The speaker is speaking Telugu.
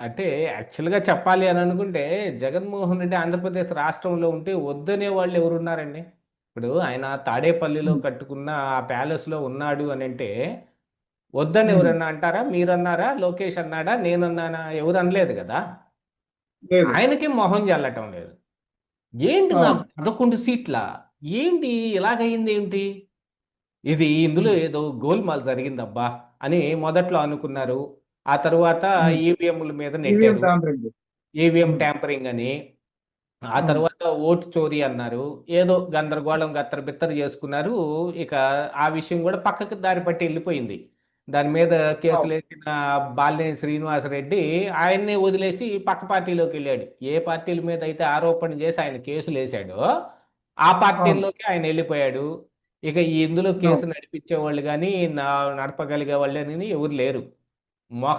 అంటే యాక్చువల్‌గా చెప్పాలి అని అనుకుంటే, జగన్మోహన్ రెడ్డి ఆంధ్రప్రదేశ్ రాష్ట్రంలో ఉంటే వద్దనే వాళ్ళు ఎవరున్నారండి? ఇప్పుడు ఆయన తాడేపల్లిలో హ్మ్. కట్టుకున్న ఆ ప్యాలెస్‌లో ఉన్నాడు అనంటే, వద్దని హ్మ్. ఎవరన్నా అంటారా? మీరన్నారా? లోకేష్ అన్నాడా? నేనన్నానా? ఎవరు అనలేదు గదా! లేదు. ఆయనకి మొహం జల్లటం లేదు. ఏంటి అవును. నాకు 11 సీట్లా? ఏంటి ఇలాగయిందేంటి? ఇది ఇందులో. ఏదో గోల్‌మాల్ జరిగిందబ్బా! అని మొదట్లో అనుకున్నారు. ఆ తరువాత. ఈవీఎంల మీద ఈవీఎం నెట్టారు. టాంపరింగ్. EVM hmm. ట్యాంపరింగ్ అని. ఆ. తర్వాత ఓటు చోరీ అన్నారు. ఏదో గందరగోళం గత్తర బిత్తర చేసుకున్నారు. ఇక ఆ విషయం గూడా పక్కకి దారి పట్టి ఎళ్ళిపోయింది. దాని మీద అవును. కేసులేసిన బాలినేని శ్రీనివాసరెడ్డి ఆయన్నే వదిలేసి పక్క పార్టీలోకెళ్ళాడు. ఏ పార్టీల మీద అయితే ఆరోపణలు చేసి ఆయన కేసులేసాడో, ఆ అవును. పార్టీల్లోకి ఆయన ఎళ్ళిపోయాడు. ఇక ఇందులో. కేసు నడిపించేవాళ్ళు గాని, నా నడపగలిగే వాళ్ళని ఎవరు లేరు.